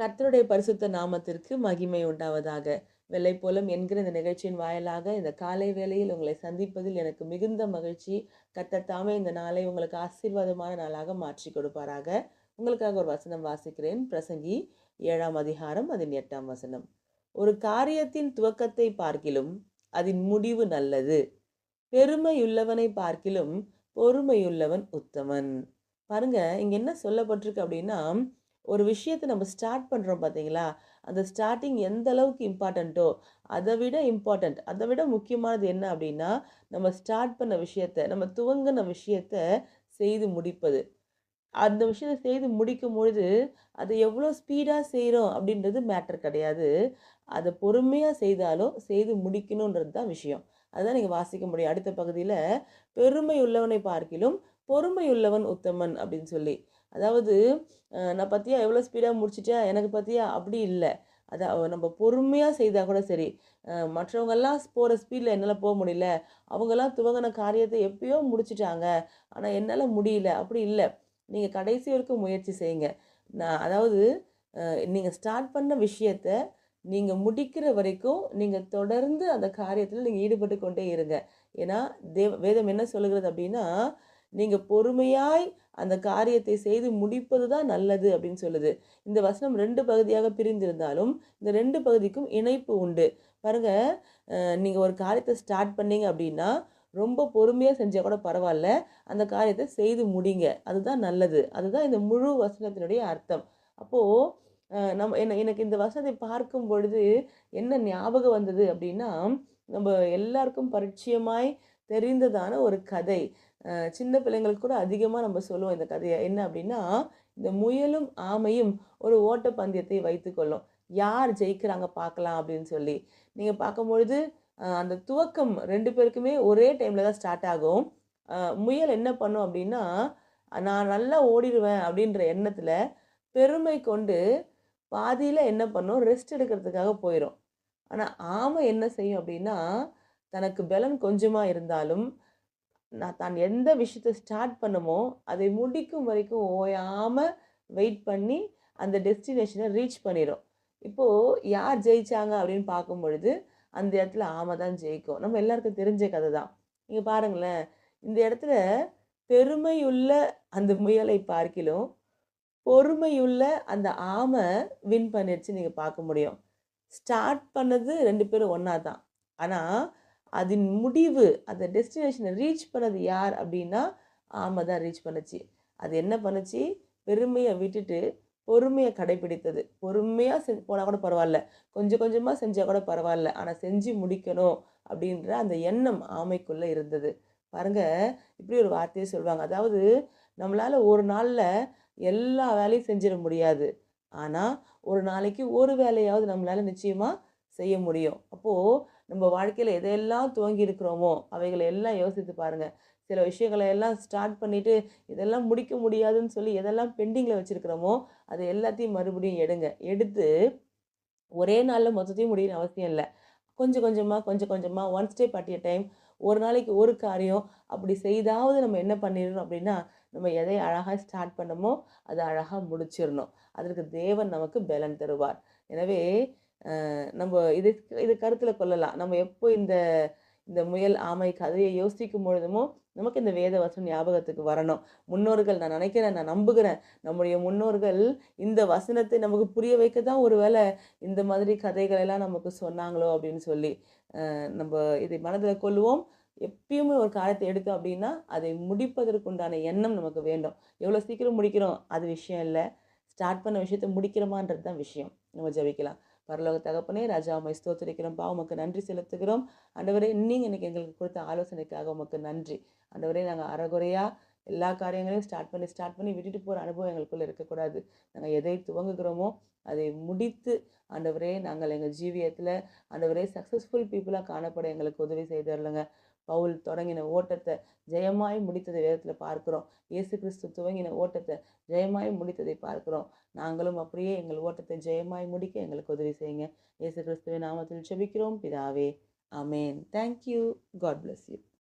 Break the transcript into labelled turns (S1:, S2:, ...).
S1: கர்த்தருடைய பரிசுத்த நாமத்திற்கு மகிமை உண்டாவதாக வெள்ளை போலும் என்கிற இந்த நிகழ்ச்சியின் வாயிலாக இந்த காலை வேளையில் உங்களை சந்திப்பதில் எனக்கு மிகுந்த மகிழ்ச்சி கர்த்தர் இந்த நாளை உங்களுக்கு ஆசீர்வாதமான நாளாக மாற்றி கொடுப்பாராக உங்களுக்காக ஒரு வசனம் வாசிக்கிறேன் பிரசங்கி ஏழாம் அதிகாரம் அதன் எட்டாம் வசனம் ஒரு காரியத்தின் துவக்கத்தை பார்க்கிலும் அதன் முடிவு நல்லது பெருமையுள்ளவனை பார்க்கிலும் பொறுமையுள்ளவன் உத்தமன் பாருங்க இங்க என்ன சொல்லப்பட்டிருக்கு அப்படின்னா ஒரு விஷயத்தை நம்ம ஸ்டார்ட் பண்ணுறோம் பார்த்தீங்களா அந்த ஸ்டார்டிங் எந்த அளவுக்கு இம்பார்ட்டண்ட்டோ அதை விட இம்பார்ட்டண்ட் அதை விட முக்கியமானது என்ன அப்படின்னா நம்ம ஸ்டார்ட் பண்ண விஷயத்த நம்ம துவங்கின விஷயத்த செய்து முடிப்பது அந்த விஷயத்தை செய்து முடிக்கும் பொழுது அதை எவ்வளோ ஸ்பீடாக செய்கிறோம் அப்படின்றது மேட்டர் கிடையாது அதை பொறுமையாக செய்தாலும் செய்து முடிக்கணுன்றது தான் விஷயம் அதுதான் நீங்கள் வாசிக்க முடியும் அடுத்த பகுதியில் பெருமை உள்ளவனை பார்க்கிலும் பொறுமை உள்ளவன் உத்தமன் அப்படின்னு சொல்லி அதாவது நான் பார்த்தியா எவ்வளோ ஸ்பீடாக முடிச்சிட்டேன் எனக்கு பார்த்தியா அப்படி இல்லை அதை நம்ம பொறுமையாக செய்தால் கூட சரி மற்றவங்கெல்லாம் போகிற ஸ்பீடில் என்னால் போக முடியல அவங்கெல்லாம் துவங்கின காரியத்தை எப்பயோ முடிச்சிட்டாங்க ஆனால் என்னால் முடியல அப்படி இல்லை நீங்கள் கடைசி வரைக்கும் முயற்சி செய்யுங்க நான் அதாவது நீங்கள் ஸ்டார்ட் பண்ண விஷயத்த நீங்கள் முடிக்கிற வரைக்கும் நீங்கள் தொடர்ந்து அந்த காரியத்தில் நீங்கள் ஈடுபட்டு கொண்டே இருங்க ஏன்னா தேவ வேதம் என்ன சொல்லுகிறது அப்படின்னா நீங்கள் பொறுமையாய் அந்த காரியத்தை செய்து முடிப்பது தான் நல்லது அப்படின்னு சொல்லுது இந்த வசனம் ரெண்டு பகுதியாக பிரிந்திருந்தாலும் இந்த ரெண்டு பகுதிக்கும் இணைப்பு உண்டு பாருங்க நீங்கள் ஒரு காரியத்தை ஸ்டார்ட் பண்ணீங்க அப்படின்னா ரொம்ப பொறுமையாக செஞ்சால் கூட பரவாயில்ல அந்த காரியத்தை செய்து முடிங்க அதுதான் நல்லது அதுதான் இந்த முழு வசனத்தினுடைய அர்த்தம் அப்போது நம்ம என்ன எனக்கு இந்த வசனத்தை பார்க்கும் பொழுது என்ன ஞாபகம் வந்தது அப்படின்னா நம்ம எல்லாருக்கும் பரிச்சயமாய் தெரிந்ததான ஒரு கதை சின்ன பிள்ளைங்களுக்கு கூட அதிகமாக நம்ம சொல்லுவோம் இந்த கதையை என்ன அப்படின்னா இந்த முயலும் ஆமையும் ஒரு ஓட்டப்பந்தயத்தை வைத்துக்கொள்ளும் யார் ஜெயிக்கிறாங்க பார்க்கலாம் அப்படின்னு சொல்லி நீங்கள் பார்க்கும்பொழுது அந்த துவக்கம் ரெண்டு பேருக்குமே ஒரே டைமில் தான் ஸ்டார்ட் ஆகும் முயல் என்ன பண்ணும் அப்படின்னா நான் நல்லா ஓடிடுவேன் அப்படின்ற எண்ணத்தில் பெருமை கொண்டு பாதியில் என்ன பண்ணும் ரெஸ்ட் எடுக்கிறதுக்காக போயிடும் ஆனால் ஆமை என்ன செய்யும் அப்படின்னா தனக்கு பலன் கொஞ்சமாக இருந்தாலும் நான் தான் எந்த விஷயத்தை ஸ்டார்ட் பண்ணுமோ அதை முடிக்கும் வரைக்கும் ஓயாமல் வெயிட் பண்ணி அந்த டெஸ்டினேஷனை ரீச் பண்ணிடும் இப்போது யார் ஜெயித்தாங்க அப்படின்னு பார்க்கும் பொழுது அந்த இடத்துல ஆமை தான் ஜெயிக்கும் நம்ம எல்லாருக்கும் தெரிஞ்ச கதை தான் நீங்கள் பாருங்களேன் இந்த இடத்துல பெருமையுள்ள அந்த முயலை பார்க்கிலும் பொறுமையுள்ள அந்த ஆமை வின் பண்ணிடுச்சு நீங்கள் பார்க்க முடியும் ஸ்டார்ட் பண்ணது ரெண்டு பேரும் ஒன்றா தான் ஆனால் அதன் முடிவு அந்த டெஸ்டினேஷனை ரீச் பண்ணது யார் அப்படின்னா ஆமை தான் ரீச் பண்ணுச்சு அது என்ன பண்ணுச்சு பெருமையை விட்டுட்டு பொறுமையை கடைபிடித்தது பொறுமையாக செஞ்சு போனால் கூட பரவாயில்ல கொஞ்சம் கொஞ்சமாக செஞ்சால் கூட பரவாயில்ல ஆனால் செஞ்சு முடிக்கணும் அப்படின்ற அந்த எண்ணம் ஆமைக்குள்ளே இருந்தது பாருங்கள் இப்படி ஒரு வார்த்தையை சொல்லுவாங்க அதாவது நம்மளால் ஒரு நாளில் எல்லா வேலையும் செஞ்சிட முடியாது ஆனால் ஒரு நாளைக்கு ஒரு வேலையாவது நம்மளால் நிச்சயமாக செய்ய முடியும் அப்போது நம்ம வாழ்க்கையில் எதையெல்லாம் துவங்கி இருக்கிறோமோ அவைகளை எல்லாம் யோசித்து பாருங்கள் சில விஷயங்களை எல்லாம் ஸ்டார்ட் பண்ணிவிட்டு இதெல்லாம் முடிக்க முடியாதுன்னு சொல்லி எதெல்லாம் பெண்டிங்கில் வச்சுருக்கிறோமோ அது எல்லாத்தையும் மறுபடியும் எடுங்க எடுத்து ஒரே நாளில் மொத்தத்தையும் முடியணும் அவசியம் இல்லை கொஞ்சம் கொஞ்சமாக கொஞ்சம் கொஞ்சமாக ஒன் ஸ்டே பாட்டிய எ டைம் ஒரு நாளைக்கு ஒரு காரியம் அப்படி செய்தாவது நம்ம என்ன பண்ணிடணும் அப்படின்னா நம்ம எதை அழகாக ஸ்டார்ட் பண்ணமோ அதை அழகாக முடிச்சிடணும் அதற்கு தேவன் நமக்கு பலன் தருவார் எனவே நம்ம இது இது கருத்தில் கொள்ளலாம் நம்ம எப்போ இந்த இந்த முயல் ஆமை கதையை யோசிக்கும் பொழுதுமோ நமக்கு இந்த வேத வசனம் ஞாபகத்துக்கு வரணும் முன்னோர்கள் நான் நினைக்கிறேன் நான் நம்புகிறேன் நம்முடைய முன்னோர்கள் இந்த வசனத்தை நமக்கு புரிய வைக்க தான் ஒரு வேளை இந்த மாதிரி கதைகள் எல்லாம் நமக்கு சொன்னாங்களோ அப்படின்னு சொல்லி நம்ம இதை மனதில் கொள்வோம் எப்பயுமே ஒரு காரியத்தை எடுத்தோம் அப்படின்னா அதை முடிப்பதற்குண்டான எண்ணம் நமக்கு வேண்டும் எவ்வளோ சீக்கிரம் முடிக்கிறோம் அது விஷயம் இல்லை ஸ்டார்ட் பண்ண விஷயத்தை முடிக்கிறோமான்றது தான் விஷயம் நம்ம ஜபிக்கலாம் பரலோக தகப்பனே ராஜா உமை பா உமக்கு நன்றி செலுத்துகிறோம் அண்டவரே நீங்கள் இன்றைக்கி எங்களுக்கு கொடுத்த ஆலோசனைக்காக உமக்கு நன்றி ஆண்டவரே நாங்கள் அறகுறையாக எல்லா காரியங்களையும் ஸ்டார்ட் பண்ணி ஸ்டார்ட் பண்ணி விட்டுட்டு போகிற அனுபவம் எங்களுக்குள்ளே இருக்கக்கூடாது நாங்கள் எதை துவங்குகிறோமோ அதை முடித்து ஆண்டவரே நாங்கள் எங்கள் ஜீவியத்தில் ஆண்டவரே சக்ஸஸ்ஃபுல் பீப்புளாக காணப்பட எங்களுக்கு உதவி செய்திடலங்க பவுல் தொடங்கின ஓட்டத்தை ஜெயமாய் முடித்ததை வேதத்தில் பார்க்கிறோம் இயேசு கிறிஸ்து துவங்கின ஓட்டத்தை ஜெயமாய் முடித்ததை பார்க்கிறோம் நாங்களும் அப்படியே எங்கள் ஓட்டத்தை ஜெயமாய் முடிக்க எங்களுக்கு உதவி செய்யுங்க இயேசு கிறிஸ்துவின் நாமத்தில் செபிக்கிறோம் பிதாவே அமேன் தேங்க்யூ காட் பிளஸ் யூ